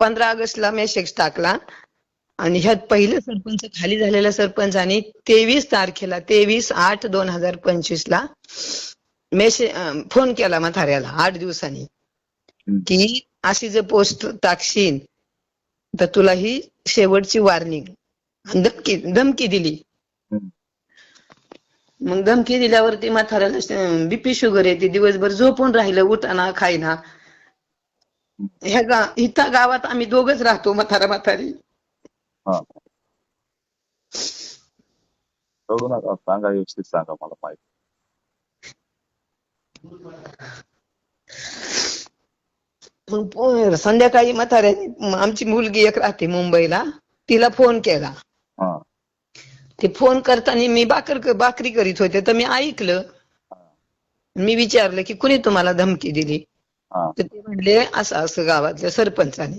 पंधरा ऑगस्टला मेसेज टाकला आणि ह्यात पहिलं सरपंच खाली झालेल्या सरपंचाने तेवीस तारखेला तेवीस आठ दोन हजार पंचवीस ला मेसेज फोन केला म्हाताऱ्याला आठ दिवसांनी. की अशी जर पोस्ट टाकशील तर तुला ही शेवटची वॉर्निंग धमकी धमकी दिली. मग धमकी दिल्यावरती म्हाताऱ्याला बीपी शुगर येते दिवसभर झोपून राहिलं उठाना खायना ह्या गा इथं गावात आम्ही दोघच राहतो म्हातारा म्हातारी. हा. नका सांगा व्यवस्थित सांगा मला माहिती. मग पो- संध्याकाळी म्हाताऱ्याने आमची मुलगी एक राहते मुंबईला तिला फोन केला. हा. ते फोन करताना मी बाकर भाकरी करीत होते तर मी ऐकलं. मी विचारलं की कुणी तुम्हाला धमकी दिली? तर ते म्हणले असं असं गावातल्या सरपंचाने.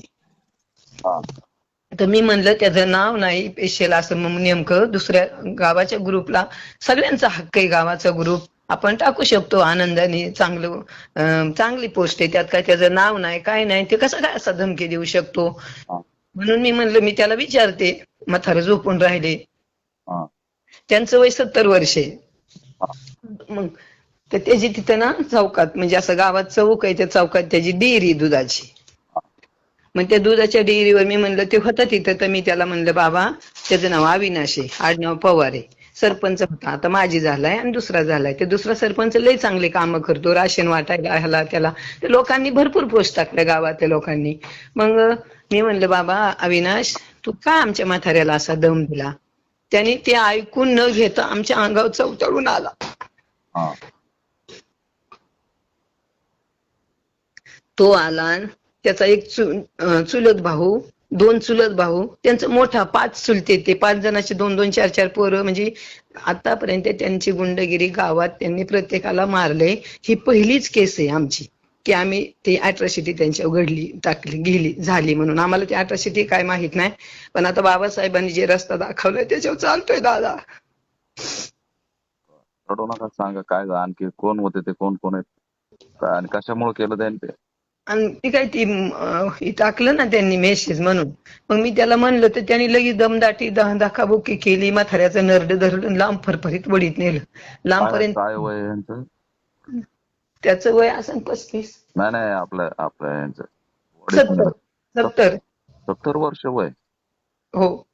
तर मी म्हणलं त्याचं नाव नाही पेशल असं मग नेमकं दुसऱ्या गावाच्या ग्रुपला सगळ्यांचा हक्क आहे गावाचा ग्रुप. आपण टाकू शकतो आनंदाने चांगलं चांगली पोस्ट आहे त्यात काय त्याचं नाव नाही काय नाही ते कसं काय असा धमकी देऊ शकतो? म्हणून मी म्हणलं मी त्याला विचारते म्हातारं झोपून राहिले. त्यांचं वय सत्तर वर्ष आहे. मग तर त्याची तिथं ना चौकात म्हणजे असं गावात चौक आहे त्या चौकात त्याची डेअरी दुधाची. मग त्या दुधाच्या डेअरीवर मी म्हणलं ते होतं तिथं तर मी त्याला म्हणलं बाबा त्याचं नाव अविनाश आहे आडनाव पवार आहे. सरपंच होता आता माझी झालाय आणि दुसरा झालाय. ते दुसरा सरपंच लय चांगले कामं करतो राशन वाटायला ह्याला त्याला. ते लोकांनी भरपूर पोस्ट टाकल्या गावातल्या लोकांनी. मग मी म्हणलं बाबा अविनाश तू का आमच्या म्हाताऱ्याला असा दम दिला? त्याने ते ऐकून न घेता आमच्या अंगावर चवतळून आला. तो आला त्याचा एक चु- चुलत भाऊ दोन चुलत भाऊ त्यांचं मोठा पाच चुलते ते. पाच जणांचे दोन दोन चार चार पोरं. म्हणजे आतापर्यंत त्यांची गुंडगिरी गावात त्यांनी प्रत्येकाला मारले. ही पहिलीच केस आहे आमची की आम्ही ती अॅट्रॉसिटी त्यांच्या उघडली टाकली गेली झाली म्हणून. आम्हाला ती अॅट्रॉसिटी काय माहीत नाही. पण आता बाबासाहेबांनी जे रस्ता दाखवलाय त्याच्यावर चालतोय दादा. रडू नका सांगा काय आणखी कोण होते ते कोण कोण आहेत? आणि कशामुळे केलं त्यांनी ते? आणि ती काय ती अं, हे टाकलं ना त्यांनी मेसेज म्हणून. मग मी त्याला म्हणलं तर त्यांनी लगेच दमदाटी दाखाबुकी केली म्हाताऱ्याचं नरड धरलं लांब फरफरीत वडीत नेलं. लांबपर्यंत त्याचं वय असं पस्तीस. नाही नाही आपलं आपलं यांचं. सत्तर. सत्तर. सत्तर वर्ष वय. हो.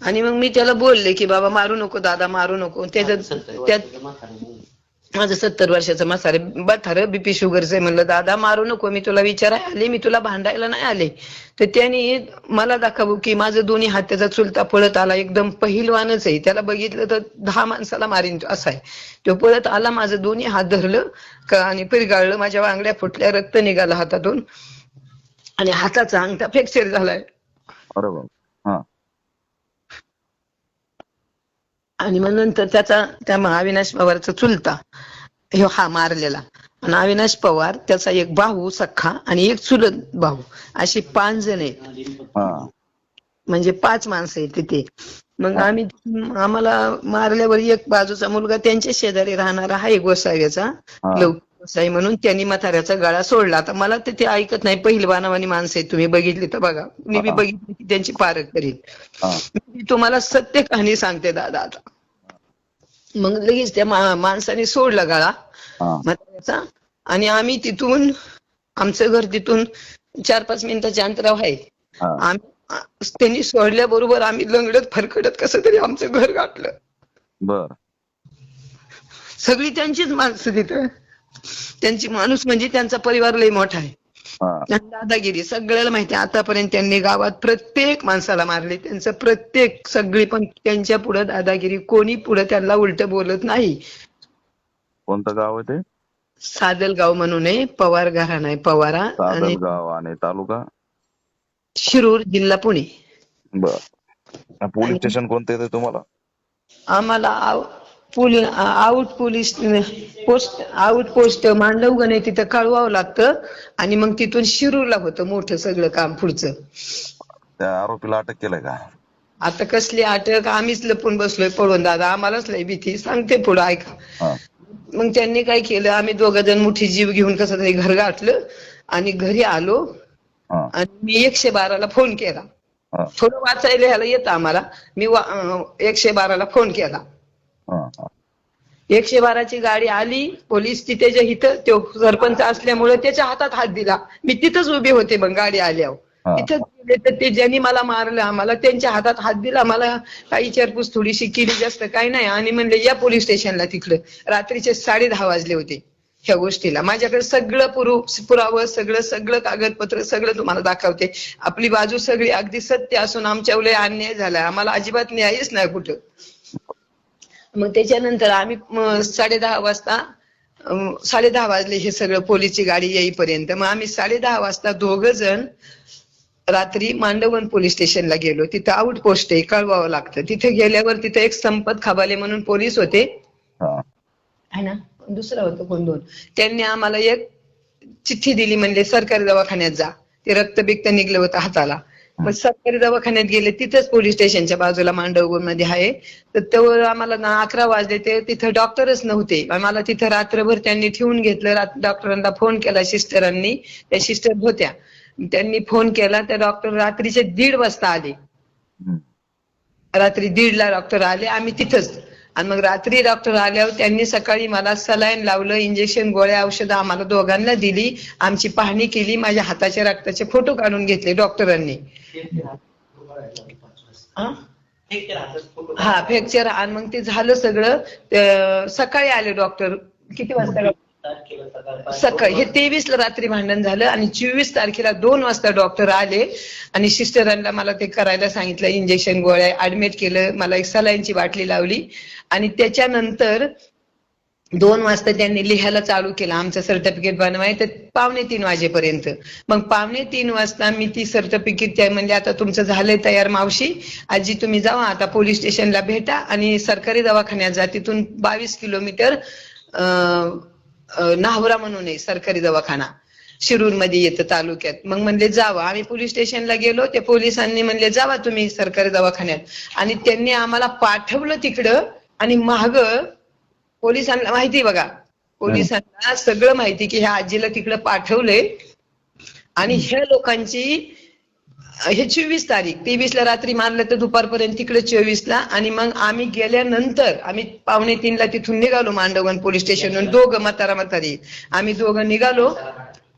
आणि मग मी त्याला बोलले की बाबा मारू नको दादा मारू नको. त्याचं माझं सत्तर वर्षाचं म्हातारे म्हातारं बीपी शुगरचं आहे म्हणलं दादा मारू नको मी तुला विचाराय आले मी तुला भांडायला नाही आले. तर त्यांनी मला दाखवू की माझं दोन्ही हाताचा चुलता पळत आला एकदम पहिलवानच आहे. त्याला बघितलं तर दहा माणसाला मारीन असा आहे. तो पळत आला माझं दोन्ही हात धरलं का आणि पिरगाळलं माझ्या वांगड्या फुटल्या रक्त निघालं हातातून. आणि हाताचा अंगठा फ्रॅक्चर झालाय. बरोबर बाबा हा आणि मग नंतर त्याचा त्या अविनाश पवारचा चुलता ह्यो हा मारलेला. आणि अविनाश पवार त्याचा एक भाऊ सख्खा आणि एक चुलत भाऊ. अशी पाच जण आहेत. हा. म्हणजे पाच माणसं आहेत तिथे. मग आम्ही आम्हाला मारल्यावर एक बाजूचा मुलगा त्यांच्या शेजारी राहणारा आहे गोसाव्याचा हा. लव गोसाई म्हणून त्यांनी म्हाताऱ्याचा गळा सोडला. आता मला तर ते ऐकत नाही. पहिलवानावानी माणसं आहेत. तुम्ही बघितली तर बघा. मी बी. बघितली की त्यांची पारख करीत हा. मी तुम्हाला सत्य कहाणी सांगते दादा आता. मग लगेच त्या माणसाने सोडला गळा. म्हाताऱ्याचा. आणि आम्ही तिथून आमचं घर तिथून चार पाच मिनिटाच्या अंतरावर आहे. आम्ही त्यांनी सोडल्याबरोबर आम्ही लंगडत फरकडत कसं तरी आमचं घर गाठलं. बर. सगळी त्यांचीच माणसं तिथं. त्यांची माणूस म्हणजे त्यांचा परिवार लय मोठा आहे. दादागिरी सगळ्याला माहिती आहे. आतापर्यंत त्यांनी गावात प्रत्येक माणसाला मारले. त्यांचं प्रत्येक सगळी पण त्यांच्या पुढे दादागिरी. कोणी पुढे त्यांना उलट बोलत नाही. कोणतं गाव आहे ते? सादलगाव म्हणून आहे. पवार घराणा आहे. पवारा आणि सादलगाव आणि तालुका? शिरूर जिल्हा पुणे. बर. पोलीस स्टेशन कोणतं येते तुम्हाला? आम्हाला आव- police out police post out post Mandavgan आहे तिथं कळवावं लागतं. आणि मग तिथून शिरूरला होतं मोठं सगळं काम पुढचं. त्या आरोपीला अटक केलंय का? आता कसली अटक? आम्हीच लपून बसलोय पळून दादा. आम्हालाच लय भीती. सांगते पुढं ऐका. हा. मग त्यांनी काय केलं? आम्ही दोघं जण मुठी जीव घेऊन कसं तरी घर गाठलं. आणि घरी आलो. हा. आणि मी एकशे बाराला फोन केला. हा. थोडं वाचायला ह्याला येतं आम्हाला. मी वा- अं, एकशे बाराला फोन केला. एकशे बाराची गाडी आली पोलीस तिथे जे इथं तो सरपंच असल्यामुळे त्याच्या हातात हात दिला. मी तिथंच उभी होते मग गाडी आल्यावर. तिथंच गेले तर ते ज्यांनी मला मारलं आम्हाला त्यांच्या हातात हात दिला. मला काही विचारपूस थोडीशी केली जास्त काही नाही. आणि म्हणले या पोलीस स्टेशनला तिकडं. रात्रीचे साडे दहा वाजले होते ह्या गोष्टीला. माझ्याकडे सगळं पुरु पुरावं सगळं सगळं कागदपत्र सगळं तुम्हाला दाखवते. आपली बाजू सगळी अगदी सत्य असून आमच्यावर अन्याय झाला आम्हाला अजिबात न्यायच नाही कुठं. मग त्याच्यानंतर आम्ही म, साडेदहा वाजता अं, साडेदहा वाजले हे सगळं पोलीसची गाडी येईपर्यंत. मग आम्ही साडेदहा वाजता दोघ जण रात्री मांडवगण पोलीस स्टेशनला गेलो. तिथं आउट पोस्ट आहे कळवावं लागतं. तिथे गेल्यावर तिथे एक संपत खबाले म्हणून पोलीस होते. हा. आहे ना? दुसरं होतं कोण दोन त्यांनी आम्हाला एक चिठ्ठी दिली म्हणजे सरकारी दवाखान्यात जा. ते रक्त बिक्त निघलं होतं हाताला. मग सरकारी दवाखान्यात गेले तिथंच पोलीस स्टेशनच्या बाजूला मध्ये आहे. तर तेव्हा आम्हाला ना अकरा वाजले ते तिथं डॉक्टरच नव्हते. आम्हाला तिथं रात्रभर त्यांनी ठेवून घेतलं डॉक्टरांना फोन केला सिस्टरांनी. त्या सिस्टर होत्या. त्यांनी फोन केला त्या डॉक्टर रात्रीचे दीड वाजता आले. रात्री दीडला डॉक्टर आले आम्ही तिथंच. आणि मग रात्री डॉक्टर आल्यावर त्यांनी सकाळी मला सलाईन लावलं इंजेक्शन गोळ्या औषधं आम्हाला दोघांना दिली. आमची पाहणी केली माझ्या हाताच्या रक्ताचे फोटो काढून घेतले डॉक्टरांनी हा? हा फ्रॅक्चर आणि मग ते झालं सगळं. सकाळी आले डॉक्टर किती वाजता सकाळी हे तेवीस ला रात्री भांडण झालं आणि चोवीस तारखेला दोन वाजता डॉक्टर आले आणि सिस्टरांना मला ते करायला सांगितलं इंजेक्शन गोळ्या ऍडमिट केलं मला एक सलाईनची बाटली लावली आणि त्याच्यानंतर दोन वाजता त्यांनी लिहायला चालू केलं. आमचं सर्टिफिकेट बनवाय तर पावणे तीन वाजेपर्यंत. मग पावणे तीन वाजता मी ती सर्टिफिकेट त्या म्हणजे आता तुमचं झालंय तयार मावशी. आजी तुम्ही जावा आता पोलीस स्टेशनला भेटा आणि सरकारी दवाखान्यात जा. तिथून बावीस किलोमीटर नाहवरा म्हणून आहे सरकारी दवाखाना शिरूरमध्ये येतं तालुक्यात. मग म्हणले जावा. आम्ही पोलीस स्टेशनला गेलो त्या पोलिसांनी म्हणले जावा तुम्ही सरकारी दवाखान्यात. आणि त्यांनी आम्हाला पाठवलं तिकडं आणि महाग पोलिसांना माहिती बघा पोलिसांना सगळं माहिती की ह्या आजीला तिकडं पाठवलंय. आणि ह्या लोकांची हे चोवीस तारीख तेवीस ला रात्री मारलं तर दुपारपर्यंत तिकडे चोवीस ला आणि मग आम्ही गेल्यानंतर आम्ही पावणे तीनला तिथून निघालो मांडवगण पोलीस स्टेशनवरून दोघं म्हातारा म्हातारी. आम्ही दोघं निघालो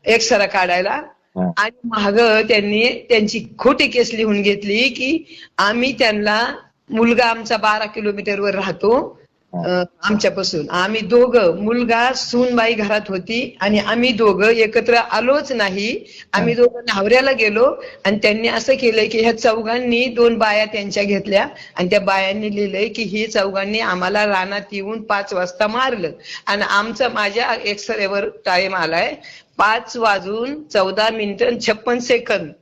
एक्सरा काढायला. आणि माग त्यांनी त्यांची खोटी केस लिहून घेतली की आम्ही त्यांना मुलगा आमचा बारा किलोमीटरवर राहतो. आमच्यापासून. आम्ही दोघं मुलगा सूनबाई घरात होती आणि आम्ही दोघं एकत्र आलोच नाही. आम्ही दोघं नावऱ्याला गेलो आणि त्यांनी असं केलंय की ह्या चौघांनी दोन बाया त्यांच्या घेतल्या आणि त्या बायांनी लिहिलंय की ही चौघांनी आम्हाला रानात येऊन पाच वाजता मारलं. आणि आमचं माझ्या एक्सरेवर टाइम आलाय पाच वाजून चौदा मिनिटं छप्पन सेकंद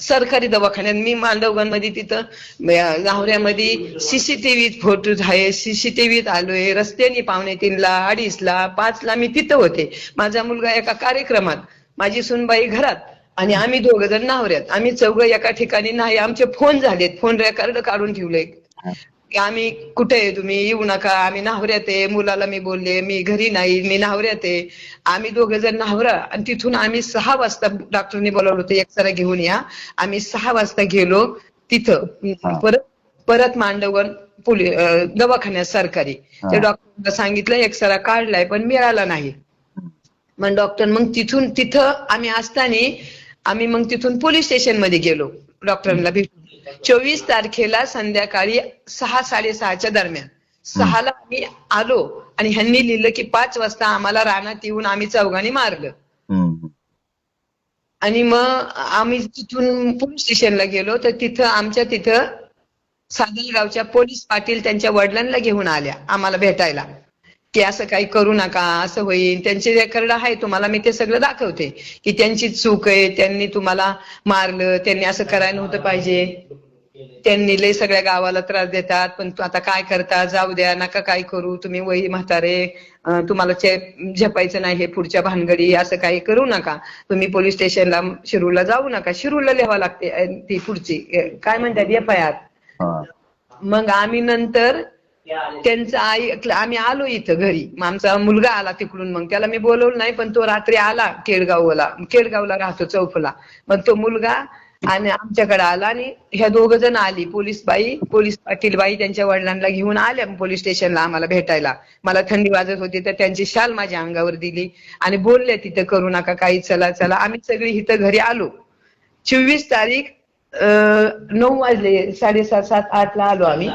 सरकारी दवाखान्यात. मी मांडवगणमध्ये तिथं म- नावऱ्यामध्ये सीसीटीव्ही फोटो आहे. सीसीटीव्हीत आलोय. रस्त्याने पावणे तीनला अडीचला पाचला मी तिथं होते. माझा मुलगा एका कार्यक्रमात माझी सुनबाई घरात आणि आम्ही दोघ जण नावऱ्यात. आम्ही चौघ एका ठिकाणी नाही आमचे फोन झालेत. फोन रेकॉर्ड काढून ठेवले की आम्ही कुठे आहे तुम्ही? येऊ नका. आम्ही नाहऱ्यात आहे. मुलाला मी बोलले मी घरी नाही मी नाहऱ्यात आहे. आम्ही दोघे जण नाहरा आणि तिथून आम्ही सहा वाजता डॉक्टरनी बोलावलं होतं एक्सरा घेऊन या. आम्ही सहा वाजता गेलो तिथं. परत परत मांडवगण पोलीस दवाखान्यात सरकारी. त्या डॉक्टरला सांगितलं एक्सरा काढलाय पण मिळाला नाही. मग डॉक्टर मग तिथून तिथं आम्ही असताना आम्ही मग तिथून पोलीस स्टेशनमध्ये गेलो डॉक्टरांना भेटून. चोवीस तारखेला संध्याकाळी सहा साडेसहाच्या दरम्यान. सहाला आम्ही आलो आणि ह्यांनी लिहिलं की पाच वाजता आम्हाला रानात येऊन आम्ही चौघांनी मारलं. आणि मग आम्ही तिथून पोलीस स्टेशनला गेलो तर तिथं आमच्या तिथं सादलगावच्या पोलीस पाटील त्यांच्या वडिलांना घेऊन आल्या आम्हाला भेटायला. की असं काही करू नका असं होईल. त्यांचे रेकॉर्ड आहे तुम्हाला मी ते सगळं दाखवते. की त्यांची चूक आहे त्यांनी तुम्हाला मारलं त्यांनी असं करायला नव्हतं पाहिजे. त्यांनी लय सगळ्या गावाला त्रास देतात पण तू आता काय करता? जाऊ द्या नका काय करू तुम्ही वही म्हातारे तुम्हाला झेपायचं नाही हे पुढच्या भानगडी असं काही करू नका. तुम्ही पोलीस स्टेशनला शिरूरला जाऊ नका. शिरूरला लिहावं लागते ती पुढची. काय म्हणतात एफ आय आर. मग आम्ही नंतर त्यांचं आई आम्ही आलो इथं घरी. मग आमचा मुलगा आला तिकडून. मग त्याला मी बोलवलं नाही पण तो रात्री आला केडगावला केडगावला राहतो चौफला. मग तो मुलगा आणि आमच्याकडे आला आणि ह्या दोघ जण आली. पोलीस बाई पोलीस पाटील बाई त्यांच्या वडिलांना घेऊन आल्या पोलीस स्टेशनला आम्हाला भेटायला. मला थंडी वाजत होती तर त्यांची शाल माझ्या अंगावर दिली आणि बोलले तिथं करू नका काही चला चला. आम्ही सगळी इथं घरी आलो. चोवीस तारीख नऊ वाजले साडेसात सात आठ ला आलो आम्ही.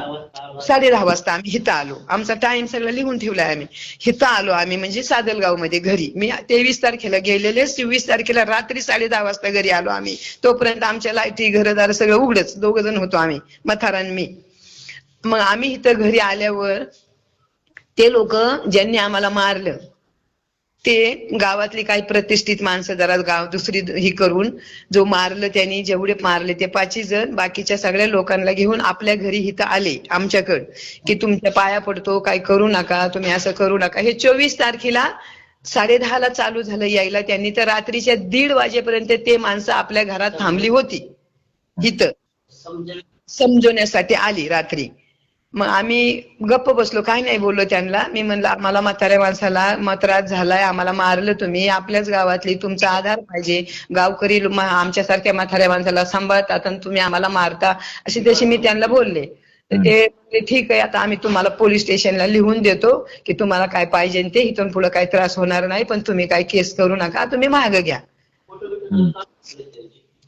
साडे दहा वाजता आम्ही हिथं आलो. आमचा टाइम सगळं लिहून ठेवलाय आम्ही. हिथं आलो आम्ही म्हणजे सादलगावमध्ये घरी. मी तेवीस तारखेला गेलेले चोवीस तारखेला रात्री साडे दहा वाजता घरी आलो आम्ही. तोपर्यंत आमच्या लाईटी घरदार सगळं उघडच. दोघ जण होतो आम्ही मथारान मी. मग आम्ही इथं घरी आल्यावर ते लोक ज्यांनी आम्हाला मारलं ते गावातली काही प्रतिष्ठित माणसं जरा गाव दुसरी ही करून जो मारलं त्यांनी जेवढे मारले ते पाचही जण बाकीच्या सगळ्या लोकांना घेऊन आपल्या घरी इथं आले आमच्याकडं. की तुमच्या पाया पडतो काय करू नका तुम्ही असं करू नका. हे चोवीस तारखेला साडे ला चालू झालं यायला. त्यांनी तर रात्रीच्या दीड वाजेपर्यंत ते माणसं आपल्या घरात थांबली होती. इथं. समजवण्यासाठी आली रात्री. मग आम्ही गप्प बसलो काय नाही बोललो त्यांना. मी म्हणलं आम्हाला म्हाताऱ्या माणसाला त्रास झालाय आम्हाला मारलं तुम्ही. आपल्याच गावातली तुमचा आधार पाहिजे. गावकरी आमच्यासारख्या म्हाताऱ्या माणसाला सांभाळतात आणि तुम्ही आम्हाला मारता. अशी तशी मी त्यांना बोलले. ते ठीक आहे आता आम्ही तुम्हाला पोलीस स्टेशनला लिहून देतो की तुम्हाला काय पाहिजे ते इथून पुढे काही त्रास होणार नाही पण तुम्ही काय केस करू नका. तुम्ही माग घ्या.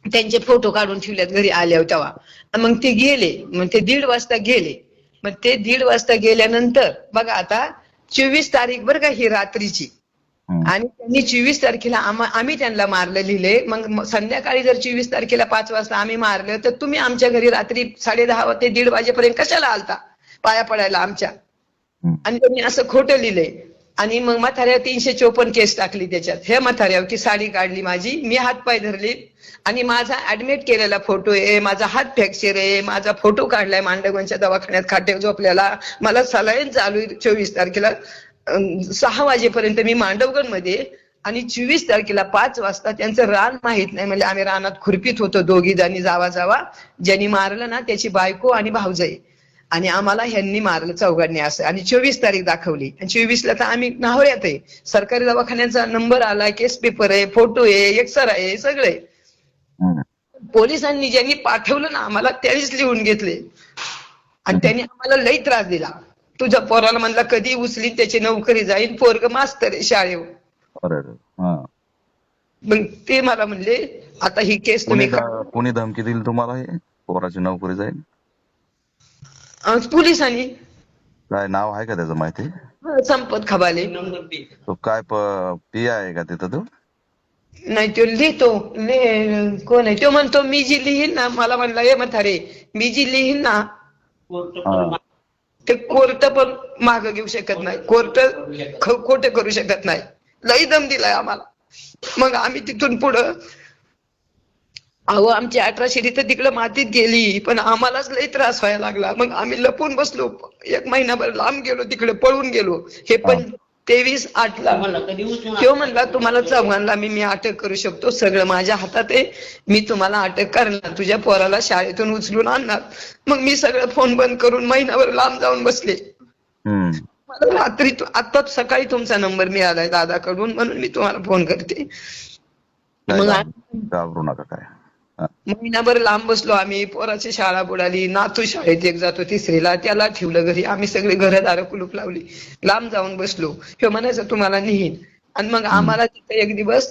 त्यांचे फोटो काढून ठेवल्यात घरी आल्यावर तेव्हा. मग ते गेले. मग ते दीड वाजता गेले. मग ते दीड वाजता गेल्यानंतर बघा आता चोवीस तारीख बरं का ही रात्रीची. आणि त्यांनी चोवीस तारखेला आम्हा- त्यांना मारलं लिहिले. मग संध्याकाळी जर चोवीस तारखेला पाच वाजता आम्ही मारलं तर तुम्ही आमच्या घरी रात्री साडे दहा ते दीड वाजेपर्यंत कशाला आलता? पाया पडायला आमच्या. आणि त्यांनी असं खोटं लिहिलंय आणि मग म्हाताऱ्या तीनशे चोपन्न केस टाकली त्याच्यात. हे म्हाताऱ्यावर की साडी काढली माझी मी हातपाय धरले. आणि माझा ऍडमिट केलेला फोटो आहे माझा हात फ्रॅक्चर आहे माझा फोटो काढलाय मांडगवनच्या दवाखान्यात खाटे झोपल्याला. मला सलाईन चालू आहे चोवीस तारखेला. सहा वाजेपर्यंत मी मांडवगणमध्ये आणि चोवीस तारखेला पाच वाजता त्यांचं रान माहीत नाही. म्हणजे आम्ही रानात खुरपीत होतो दोघी जणी जावा जावा. ज्यांनी मारलं ना त्याची बायको आणि भाऊजाई. आणि आम्हाला ह्यांनी मारलं चौघांनी असं. आणि चोवीस तारीख दाखवली. आणि चोवीसला तर आम्ही नाहऱ्यात आहे सरकारी दवाखान्याचा नंबर आला केस पेपर आहे फोटो आहे एक्सर आहे सगळे. पोलिसांनी ज्यांनी पाठवलं ना आम्हाला त्यांनीच लिहून घेतले. आणि त्यांनी आम्हाला लई त्रास दिला. तुझ्या पोराला म्हणला कधी उचली त्याची नोकरी जाईल पोरग मास्तर आहे शाळेवर. मग ते मला म्हणले आता ही केस तुम्ही कोणी धमकी दिली तुम्हाला हे? पोराची नोकरी जाईल अं, पोलिसांनी काय नाव आहे का त्याचं माहिती? हं, संपत खबाले. तो काय पी आहे का तिथं तो? नाही तो लिहितो. ले- कोण आहे? तो म्हणतो मी जी लिहीन ना मला म्हणला ये म्हातारे मी जी लिहीन ना हा. ते कोर्ट पण माग घेऊ शकत नाही. कोर्ट खोटे करू शकत नाही. लई दम दिलाय आम्हाला. मग आम्ही तिथून पुढं अहो आमची अठरा शिडी तर तिकडं मातीत गेली पण आम्हालाच लई त्रास व्हायला लागला. मग आम्ही लपून बसलो एक महिनाभर लांब गेलो तिकडे पळून गेलो. हे पण तेवीस आठला तो म्हणला तुम्हाला चौघांना मी मी अटक करू शकतो. सगळं माझ्या हातात आहे. मी तुम्हाला अटक करणार. तुझ्या पोराला शाळेतून उचलून आणणार. मग मी सगळं फोन बंद करून महिनाभर लांब जाऊन बसले. मला रात्री तु- आत्ताच सकाळी तुमचा नंबर मिळालाय दादाकडून म्हणून मी तुम्हाला फोन करते. मग घाब- घाबरू नका काय. महिनाभर लांब बसलो आम्ही पोराची शाळा बुडाली नातू शाळेत एक जातो तिसरीला त्याला ठेवलं घरी. आम्ही सगळे घरदार कुलूप लावली. लांब जाऊन बसलो. हे म्हणायचं तुम्हाला नेहीन आणि मग आम्हाला तिथे एक दिवस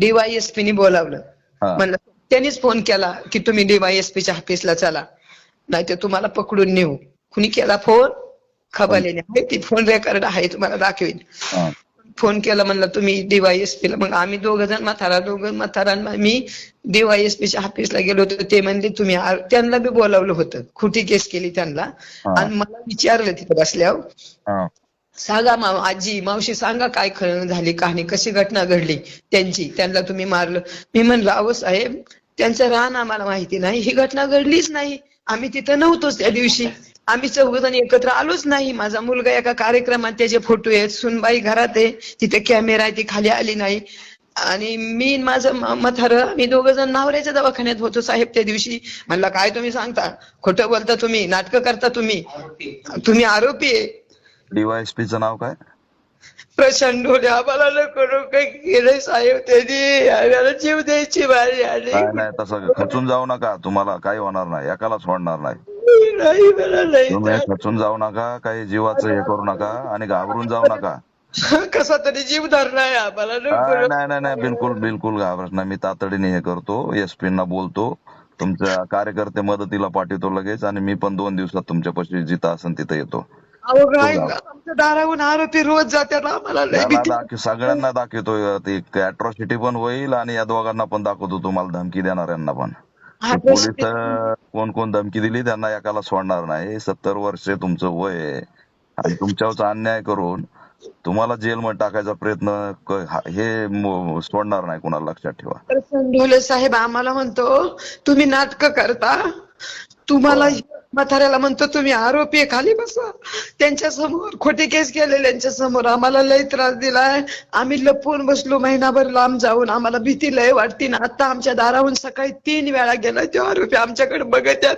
डीवायएसपी ने बोलावलं. म्हणलं त्यांनीच फोन केला की तुम्ही डीवायएसपीच्या ऑफिसला चला. नाही तर तुम्हाला पकडून नेऊ. कुणी केला फोन? खबालेने. आहे ती फोन रेकॉर्ड आहे तुम्हाला दाखवेन. फोन केला म्हणला तुम्ही DYSP ला. मग आम्ही दोघ जण म्हातारा दोघं म्हातारा मी डीवायएसपीच्या ऑफिसला गेलो होतो. ते म्हणले तुम्ही त्यांना बी बोलावलं होतं. खोटी केस केली त्यांना. आणि मला विचारलं तिथं बसल्यावर. सांगा माव आजी मावशी सांगा काय झाली कहाणी कशी घटना घडली त्यांची? त्यांना तुम्ही मारलं. मी म्हणलं अहो साहेब त्यांचं रान आम्हाला माहिती नाही. ही घटना घडलीच नाही. आम्ही तिथं नव्हतोच त्या दिवशी. आम्ही चौघजण एकत्र आलोच नाही. माझा मुलगा एका कार्यक्रमात त्याचे फोटो आहेत. सुनबाई घरात आहे. तिथे कॅमेरा आहे. ती खाली आली नाही. आणि मी माझं मथार मी दोघ जण नावऱ्याच्या दवाखान्यात होतो साहेब त्या दिवशी. म्हणलं काय तुम्ही सांगता? खोटं बोलता तुम्ही? नाटकं करता तुम्ही? तुम्ही आरोपी आहे. DYSP चं नाव काय? प्रशांत ढोले आम्हाला नको नको. केलंय साहेब त्यांनी आम्हाला जीव द्यायची बारी आली. काय नाही तसं खचून जाऊ नका. तुम्हाला काही होणार नाही. एकाला सोडणार नाही. नाही मला नाही खचून जाऊ नका काही जीवाचं हे करू नका आणि घाबरून जाऊ नका. कसा तरी जीव धरलाय आम्हाला. हा, नको. नाही नाही नाही. बिलकुल बिलकुल घाबरत नाही. मी तातडीने हे करतो. एसपी ना बोलतो. तुमच्या कार्यकर्ते मदतीला पाठवतो लगेच आणि मी पण दोन दिवसात तुमच्यापाशी जिथं असेल तिथं येतो. आमच्या दाराहून आरोपी रोज जातात आम्हाला लय भीती. सगळ्यांना दाखवतो ते अॅट्रॉसिटी पण होईल आणि या दोघांना पण दाखवतो तुम्हाला धमकी देणाऱ्यांना पण. ते पोलीस कोण कोण धमकी दिली त्यांना एकाला सोडणार नाही. सत्तर वर्ष तुमचं वय आहे. आणि तुमच्यावरचा अन्याय करून तुम्हाला जेलमध्ये टाकायचा प्रयत्न क- हा- हे म- सोडणार नाही कुणाला लक्षात ठेवा. प्रसन्न ढोले साहेब आम्हाला म्हणतो तुम्ही नाटक करता. तुम्हाला म्हाताऱ्याला म्हणतो तुम्ही आरोपी खाली बसा. त्यांच्यासमोर खोटी केस केलेल्यांच्या समोर आम्हाला लय त्रास दिलाय. आम्ही लपून बसलो महिनाभर लांब जाऊन आम्हाला भीती लय वाटती ना. आता आमच्या दाराहून सकाळी तीन वेळा गेलाय तो आरोपी आमच्याकडे बघत आहेत.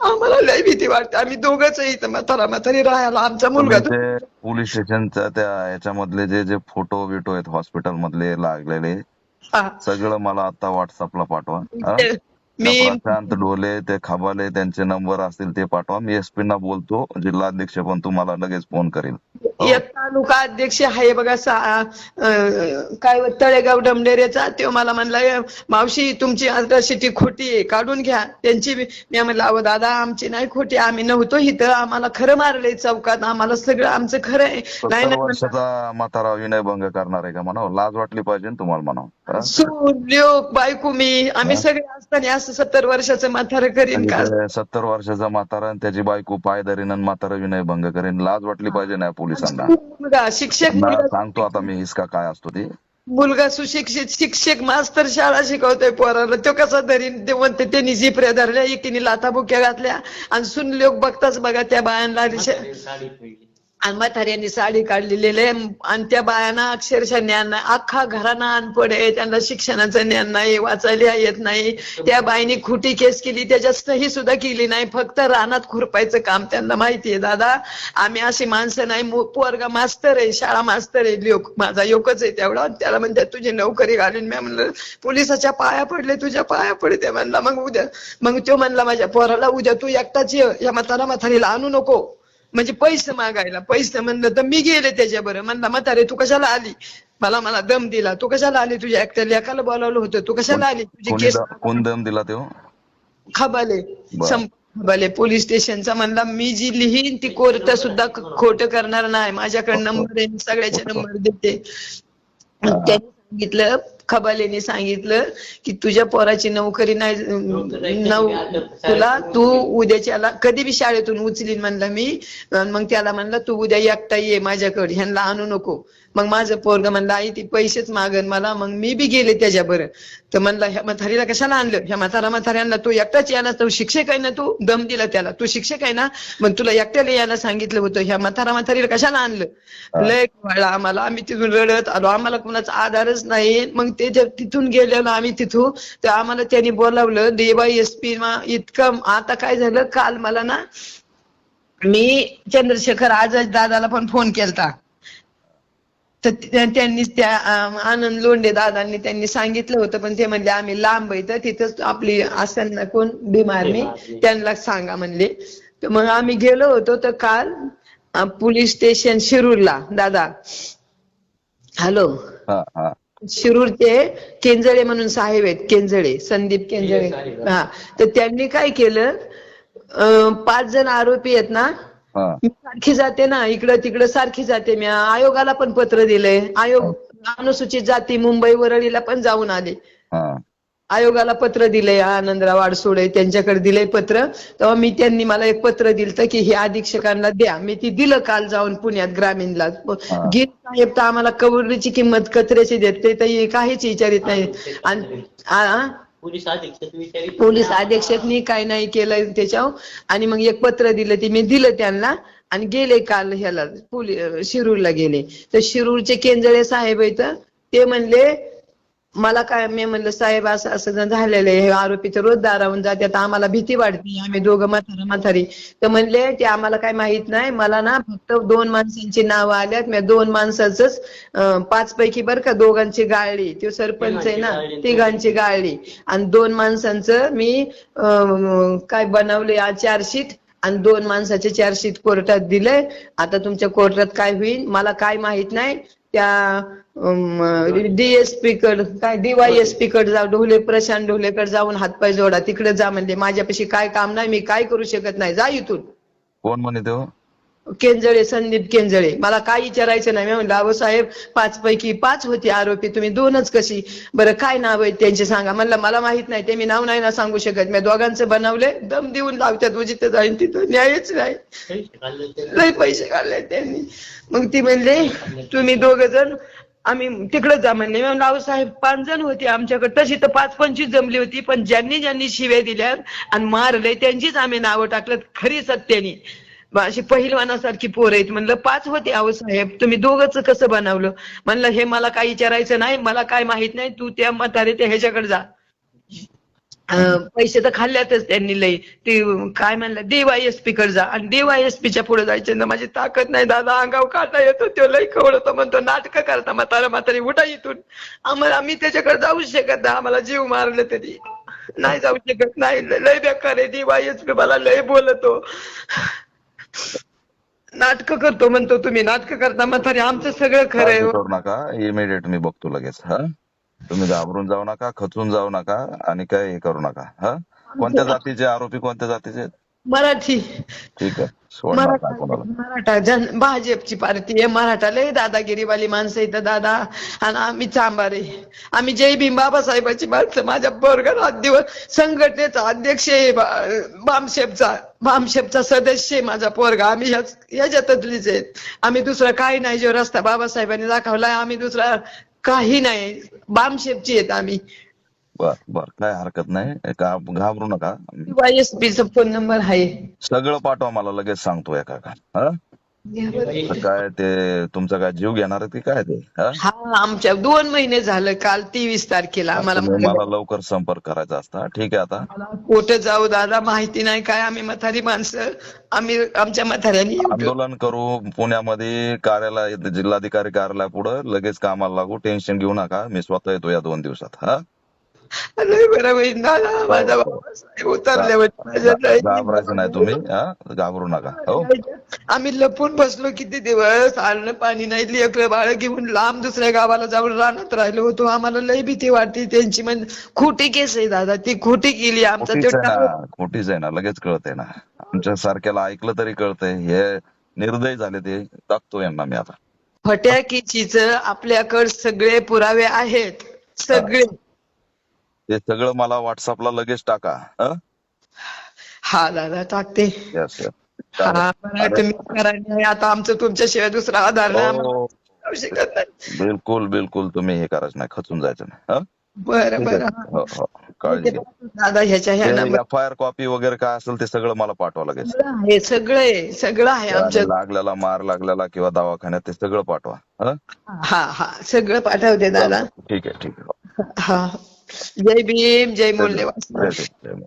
आम्हाला लय भीती वाटते. आम्ही दोघच इथं म्हातारा म्हातारी राहायला आमचा मुलगा पोलीस स्टेशनच्या त्या याच्यामधले जे जे फोटो बिटो आहेत हॉस्पिटल मधले लागलेले. सगळं मला आता व्हॉट्सअपला पाठवा. मी प्रशांत ढोले ते खबाले त्यांचे नंबर असतील ते पाठवा. मी एसपी ना बोलतो जिल्हाध्यक्ष पण तुम्हाला लगेच फोन करेल एक तालुका अध्यक्ष आहे बघा सा- अं, काय तळेगाव डमडेरेचा तो मला म्हणला "ए, मावशी तुमची अट्रॉसिटी खोटी आहे काढून घ्या. त्यांची बी-" मी म्हणलं अहो दादा आमची नाही खोटी आम्ही नव्हतो इथं. आम्हाला खरं मारलंय चौकात. आम्हाला सगळं आमचं खरं आहे. नाही सत्तर नाही. वर्षाचा म्हातारा विनयभंग करणार आहे का म्हणावं? लाज वाटली पाहिजे ना तुम्हाला म्हणावं? सून लोक बायको मी. आम्ही सगळे असताना असं सत्तर वर्षाचं म्हातारं करीन का? सत्तर वर्षाचा म्हातारा आणि त्याची बायको पायदरीन आणि म्हातारा विनयभंग करेन. लाज वाटली पाहिजे ना या पोलिसांना? मुलगा शिक्षक मुलगा. सांगतो आता मी हिसका काय असतो ते. मुलगा सुशिक्षित शिक्षक मास्तर शाळा शिकवतोय पोराला. तो कसा धरीन ते म्हणते त्यांनी जिपऱ्या धरल्या एकीने लाथाबुक्या घातल्या आणि सुन लोक बघताच बघा त्या बायांना आणि म्हाताऱ्यांनी साडी काढलेली आणि त्या बायांना अक्षरशः ज्ञान नाही. अख्खा घरांना अनपड आहे. त्यांना शिक्षणाचं ज्ञान नाही. वाचायला येत नाही. त्या बाईनी खोटी केस केली. त्याच्यात सही सुद्धा केली नाही. फक्त रानात खुरपायचं काम त्यांना माहितीये दादा. आम्ही अशी माणसं नाही. मो- पोरगा मास्तर आहे. शाळा मास्तर आहे. लोक माझा योकच आहे तेवढा. त्याला म्हणतात तुझी नोकरी घालून. मी म्हणलं पोलिसाच्या पाया पडले. तुझ्या पाया पडते. म्हणला मग उद्या. मग तो म्हणला माझ्या पोराला उद्या तू एकटाच ये. या म्हातारा म्हातारीला आणू नको. म्हणजे पैसे मागायला पैसे म्हणलं तर मी गेले त्याच्या बरं म्हणला म्हातारे तू कशाला आली? मला मला दम दिला. तू कशाला आली? तुझ्या एकट्या लेखाला बोलावलं होतं. तू कशाला आली? तुझी केस कोण दम दिला तो? खबाले. खबाले. पोलीस स्टेशनचा म्हणला मी जी लिहीन ती कोर्ट सुद्धा खोटं करणार नाही. माझ्याकडे नंबर आहे सगळ्याचे नंबर देते. त्यांनी सांगितलं खबालेने सांगितलं की तुझ्या पोराची नोकरी नाही नऊ तुला तू उद्याच्याला कधी बी शाळेतून उचलीन म्हणलं मी मग त्याला म्हणलं तू उद्या एकटा ये माझ्याकडे ह्यांना आणू नको. मग माझं पोरग म्हणलं आई ती पैसेच मागन मला. मग मी बी गेले त्याच्या बरं तर म्हणलं ह्या म्हातारीला कशाला आणलं? ह्या म्हातारा म्हाताऱ्यांना तू एकटाच यायला तू शिक्षक आहे ना तू? दम दिला त्याला तू शिक्षक आहे ना? मग तुला एकट्याला यायला सांगितलं होतं ह्या म्हातारा म्हातारीला कशाला आणलं? लय आम्हाला आम्ही तिथून रडत आलो आम्हाला कुणाचा आधारच नाही. मग ते जे तिथून गेलेलो आम्ही तिथून तर आम्हाला त्यांनी बोलावलं देवा एसपी इतकं आता काय झालं काल मला ना मी चंद्रशेखर आझाद दादाला पण फोन केलता. तर त्या- त्यांनी त्या आनंद लोंढे दादांनी त्यांनी सांगितलं होतं पण ते म्हणले आम्ही लांब आहे तर तिथंच आपली असेल ना कोण बिमार मी त्यांना सांगा म्हणले. तर मग आम्ही गेलो होतो तर काल पोलीस स्टेशन शिरूरला दादा. हॅलो. हा हा. शिरूरचे केंजळे म्हणून साहेब आहेत केंजळे संदीप केंजळे. हा. तर त्यांनी काय केलं पाच जण आरोपी आहेत ना हा. मी सारखी जाते ना इकडं तिकडं सारखी जाते. मी आयोगाला पण पत्र दिलंय. आयोग अनुसूचित जाती मुंबई वरळीला पण जाऊन आले. हा. आयोगाला पत्र दिलंय आनंदराव आडसोडे त्यांच्याकडे दिलंय पत्र. तेव्हा मी त्यांनी मला एक पत्र दिलं की हे अधीक्षकांना द्या. मी ती दिलं काल जाऊन पुण्यात ग्रामीणला. गिर साहेब तर आम्हाला कवडीची किंमत कचऱ्याची देते तर हे काहीच विचारित नाही. आणि पोलीस अधीक्षकनी काय नाही केलं त्याच्यावर. आणि मग एक पत्र दिलं ते मी दिलं त्यांना. आणि गेले काल ह्याला शिरूरला गेले. तर शिरूरचे केंजळे साहेब आहेत ते म्हणले मला काय मी म्हणलं साहेब असं असं झालेलं आहे. हे आरोपीचं रोज दारावून जाते. आता आम्हाला भीती वाटते. आम्ही दोघं म्हातारा म्हातारी. तर म्हणले ते आम्हाला काय माहीत नाही. मला ना फक्त दोन माणसांची नावं आल्यात मी दोन माणसाचंच अं, पाच पैकी बरं का दोघांची गाळली. तो सरपंच आहे ना तिघांची गाळली. आणि दोन माणसांचं मी काय बनवले चार्जशीट. आणि दोन माणसाचे चार्जशीट कोर्टात दिले आता तुमच्या कोर्टात काय होईल मला काय माहीत नाही. त्या डीएसपी कड काय डीवायएसपी कडे जाऊ ढोले प्रशांत ढोलेकडे जाऊन हातपाय जोडा तिकडे जा म्हणले माझ्यापाशी काय काम नाही मी काय करू शकत नाही जा इथून. कोण म्हणे तो? केंजळे संदीप केंजळे. मला काय विचारायचं नाही मी म्हणलं अहो साहेब पाच पैकी पाच होते आरोपी तुम्ही दोनच कशी? बरं काय नाव आहे त्यांचे सांगा. म्हणलं मला माहीत नाही ते मी नाव नाही ना सांगू शकत. मी दोघांचे बनवले दम देऊन लावत्यात उजित जाईन तिथं न्यायच नाही. लय पैसे काढले त्यांनी. मग ती म्हणले तुम्ही दोघ जण आम्ही तिकडे जा म्हणले मी साहेब पाच जण होते आमच्याकडे. तशी तर पाच पंचवीस जमली होती पण ज्यांनी ज्यांनी शिव्या दिल्या आणि मारले त्यांचीच आम्ही नावं टाकलं खरी सत्यानी. अशी पहिलवानासारखी पोर आहेत. म्हणलं पाच होते आहो साहेब. तुम्ही दोघंच कसं बनवलं? म्हणलं हे मला काही विचारायचं नाही मला काय माहीत नाही. तू त्या म्हातारे त्या ह्याच्याकडे जा. पैसे तर खाल्ल्यातच त्यांनी लई. ते काय म्हणलं पी कडे जा. आणि देवाय एस पीच्या पुढे जायचे ना माझी ताकद नाही दादा. अंगाव काटा येतो तो लई खवळतो म्हणतो नाटक करता म्हातारा म्हातारी उठा इथून. आम्हाला आम्ही त्याच्याकडे जाऊच शकत नाही. आम्हाला जीव मारले तरी. नाही जाऊ शकत नाही. लय बेकार आहे. डीवायएसपी मला लय बोलतो. नाटक करतो म्हणतो तुम्ही. नाटक करता म्हातारी आमचं सगळं खरं आहे. नका. इमिडिएट मी बघतो लगेच. हा? तुम्ही घाबरून जाऊ नका खचून जाऊ नका आणि काय हे करू नका हा? कोणत्या जातीचे आरोपी कोणत्या जातीचे आहेत? मराठी. ठीक आहे सोडणार मराठा नाही कोणाला. मराठा जन भाजपची पार्टी आहे मराठा लय दादागिरीवाली माणसं इथं दादा. आणि आम्ही चांबारे. आम्ही जय भीम बाबासाहेबाची माणसं. माझ्या पोरगा रात दिवस संघटनेचा अध्यक्ष आहे बा- बामशेपचा बामशेपचा सदस्य आहे माझा पोरगा. आम्ही ह्याच ह्याच्यातलीच आहेत आम्ही दुसरा काही नाही जो रस्ता बाबासाहेबांनी दाखवलाय आम्ही दुसरा काही नाही. बामशेपची आहेत आम्ही. बर बर. काय हरकत नाही. का घाबरू नका. वायएसपीचा फोन नंबर आहे. सगळं पाठवा मला लगेच सांगतो एका का हा? काय ते तुमचा काय जीव घेणार आहे की काय ते? हा? हा आमच्या दोन महिने झालं काल तेवीस तारखेला. आम्हाला तुम्ही मला लवकर संपर्क करायचा असता. ठीक आहे आता. कुठं जाऊ दादा माहिती नाही काय? आम्ही म्हातारी माणसं. आम्ही आमच्या म्हाताऱ्यानी आंदोलन करू. पुण्यामध्ये कार्यालय जिल्हाधिकारी कार्यालय पुढे लगेच कामाला लागू. टेन्शन घेऊ नका. मी स्वतः येतो या दोन दिवसात. हा? माझा माझ्या लय- घाबरायचं नाही तुम्ही हा? घाबरू नका हो? आम्ही लपून बसलो किती दिवस अन्न पाणी नाही लेकरं बाळ घेऊन लांब दुसऱ्या गावाला जाऊन रानात राहिलो होतो. आम्हाला लय भीती वाटते त्यांची म्हणजे खोटी केस आहे दादा ती खोटी केली आमचा खोटीच आहे तो ना खोटीच आहे ना लगेच कळतंय ना. आमच्या सारख्याला ऐकलं तरी कळतंय हे निर्दय झाले ते टाकतो यांना मी आता. फट्याकीचीच आपल्याकडे सगळे पुरावे आहेत सगळे. ते सगळं मला व्हॉट्सअपला लगेच टाका हं? हा दादा टाकते. Yes, yes. हा बरं तुम्ही करा नाही आता आमचं तुमच्याशिवाय दुसरा आधार नाही. आम्हाला हो, जाऊ शकत नाही. बिलकुल बिलकुल तुम्ही हे करायचं नाही खचून जायचं नाही हं? बरं बरं. हो, हो. काळजी घ्या. दादा ह्याच्या ह्या number F I R copy वगैरे काय असेल ते सगळं मला पाठवा लगेच. आहे सगळं आहे सगळं आहे आमच्या लागलेला मार लागलेला किंवा दवाखान्यात ते सगळं पाठवा हं? हा हा सगळं पाठवते दादा. ठीक आहे ठीक आहे. हा. जय भीम जय मूल्यवान जय भीम, जय भीम.